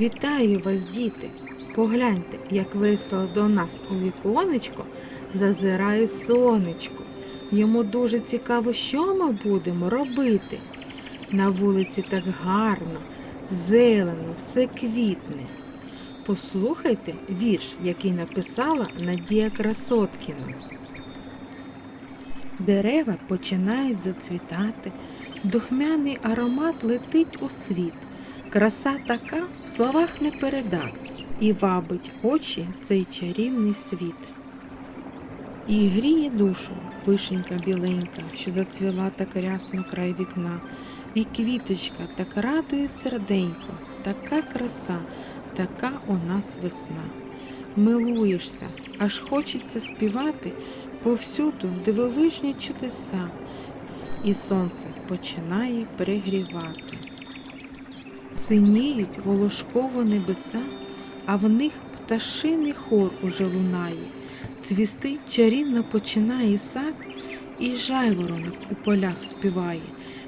Вітаю вас, діти! Погляньте, як весело до нас у віконечко зазирає сонечко. Йому дуже цікаво, що ми будемо робити. На вулиці так гарно, зелено, все квітне. Послухайте вірш, який написала Надія Красоткіна. Дерева починають зацвітати, духмяний аромат летить у світ. Краса така в словах не передати, і вабить очі цей чарівний світ. І гріє душу вишенька біленька, що зацвіла так рясно край вікна, і квіточка так радує серденько, така краса, така у нас весна. Милуєшся, аж хочеться співати повсюду дивовижні чудеса, і сонце починає перегрівати. Синіють волошково небеса, а в них пташиний хор уже лунає. Цвісти чарівно починає сад, і жайворонок у полях співає,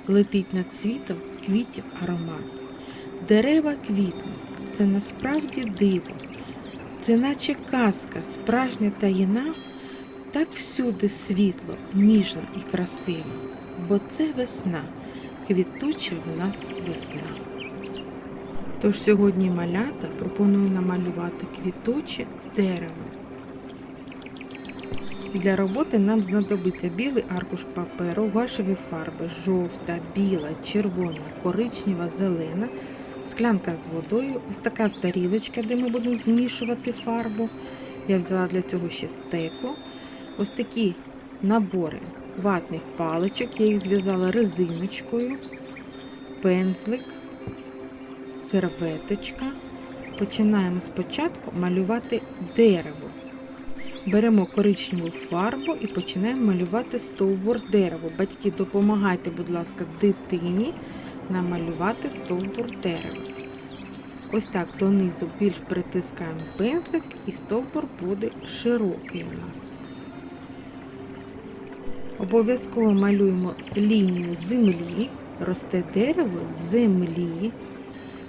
летить над світом квітів аромат. Дерева квітнуть, це насправді диво, це наче казка, справжня таїна, так всюди світло, ніжно і красиво, бо це весна, квітуча в нас весна. Тож сьогодні малята пропоную намалювати квітуче дерево. Для роботи нам знадобиться білий аркуш паперу, гуашеві фарби, жовта, біла, червона, коричнева, зелена, склянка з водою, ось така тарілочка, де ми будемо змішувати фарбу. Я взяла для цього ще стеку. Ось такі набори ватних паличок, я їх зв'язала резиночкою, пензлик, серветочка. Починаємо спочатку малювати дерево. Беремо коричневу фарбу і починаємо малювати стовбур дерева. Батьки, допомагайте, будь ласка, дитині намалювати стовбур дерева. Ось так донизу більш притискаємо пензлик і стовбур буде широкий у нас. Обов'язково малюємо лінію землі, росте дерево землі.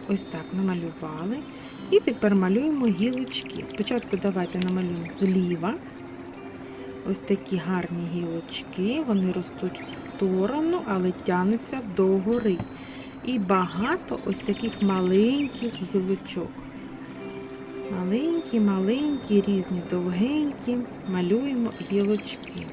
Ось так намалювали. І тепер малюємо гілочки. Спочатку давайте намалюємо зліва. Ось такі гарні гілочки. Вони ростуть в сторону, але тянуться догори. І багато ось таких маленьких гілочок. Маленькі, маленькі, різні довгенькі. Малюємо гілочки.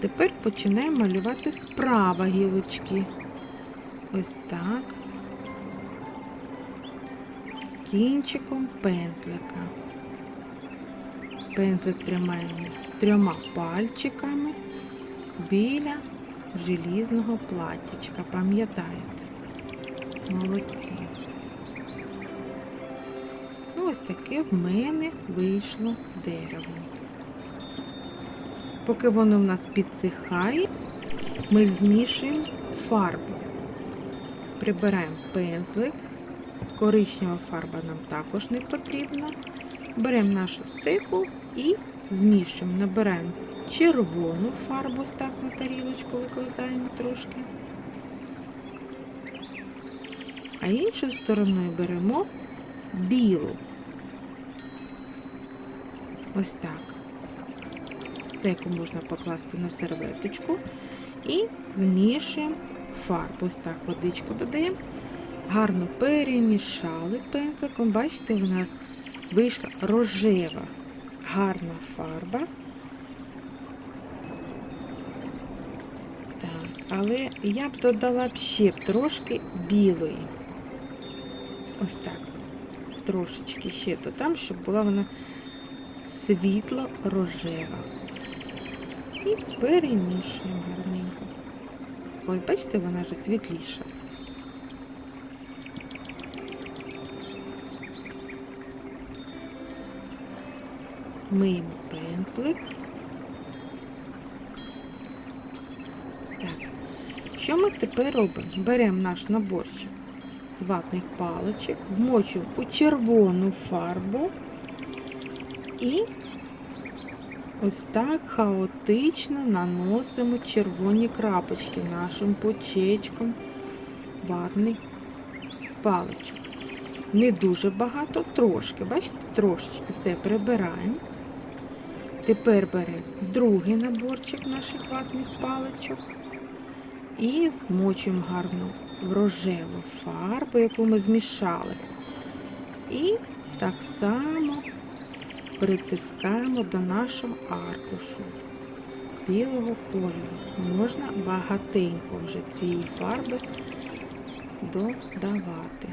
Тепер починаємо малювати справа гілочки. Ось так. Кінчиком пензлика. Пензлик тримаємо трьома пальчиками біля желізного платтячка. Пам'ятаєте? Молодці. Ну, ось таке в мене вийшло дерево. Поки воно в нас підсихає, ми змішуємо фарбу. Прибираємо пензлик. Коричнева фарба нам також не потрібна. Беремо нашу стику і змішуємо. Набираємо червону фарбу, так на тарілочку викладаємо трошки. А іншою стороною беремо білу. Ось так. Стеку можна покласти на серветочку і змішуємо фарбу. Ось так водичку додаємо. Гарно перемішали пензликом. Бачите, вона вийшла рожева, гарна фарба. Так, але я б додала б ще трошки білої. Ось так. Трошечки ще додам, щоб була вона світло рожева. І перемішуємо гарненько. Ой, бачите, вона вже світліша. Миємо пензлик. Так. Що ми тепер робимо? Беремо наш наборчик з ватних паличок, вмочуємо у червону фарбу і ось так хаотично наносимо червоні крапочки нашим почечком ватних паличок. Не дуже багато, трошки. Бачите, трошечки все прибираємо. Тепер беремо другий наборчик наших ватних паличок і змочуємо гарно в рожеву фарбу, яку ми змішали. І так само притискаємо до нашого аркушу білого кольору. Можна багатенько вже цієї фарби додавати.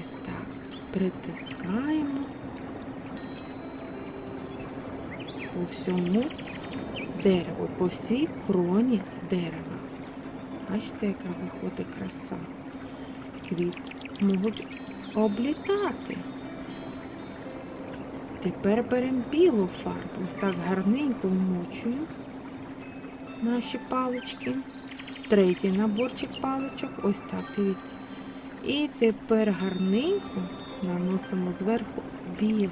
Ось так. Притискаємо по всьому дереву, по всій кроні дерева. Бачите, яка виходить краса. Квіт можуть облітати. Тепер беремо білу фарбу, ось так гарненько вмочуємо наші палички. Третій наборчик паличок, ось так, дивіться. І тепер гарненько наносимо зверху білу.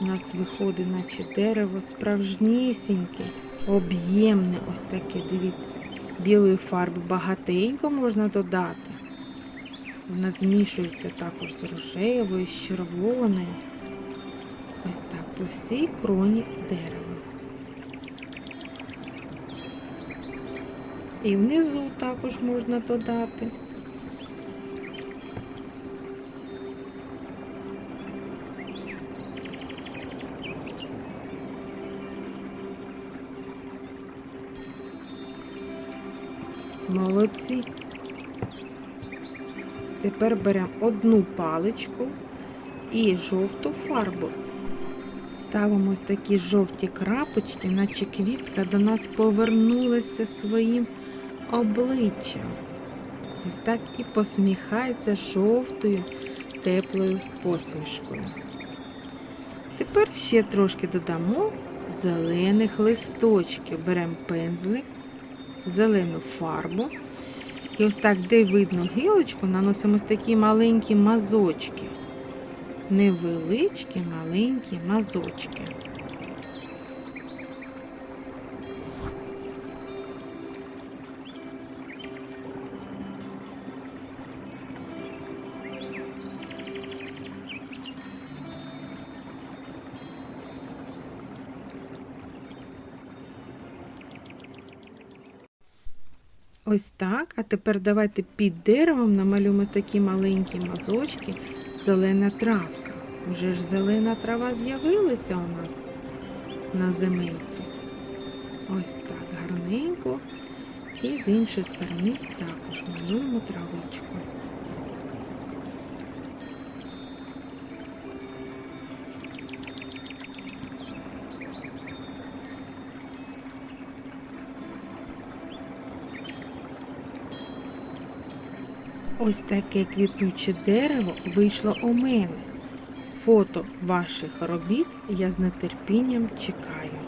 У нас виходить, наче дерево справжнісіньке, об'ємне, ось таке, дивіться. Білої фарби багатенько можна додати. Вона змішується також з рожевою, з червоною. Ось так по всій кроні дерева. І внизу також можна додати. Молодці. Тепер беремо одну паличку і жовту фарбу. Ставимо ось такі жовті крапочки, наче квітка до нас повернулася своїм обличчям. Ось так і посміхається жовтою теплою посмішкою. Тепер ще трошки додамо зелених листочків. Беремо пензлик, зелену фарбу. І ось так, де видно гілочку, наносимо такі маленькі мазочки. Невеличкі маленькі мазочки. Ось так. А тепер давайте під деревом намалюємо такі маленькі мазочки, зелена травка. Вже ж зелена трава з'явилася у нас на земельці. Ось так гарненько. І з іншої сторони також малюємо травичку. Ось таке квітуче дерево вийшло у мене. Фото ваших робіт я з нетерпінням чекаю.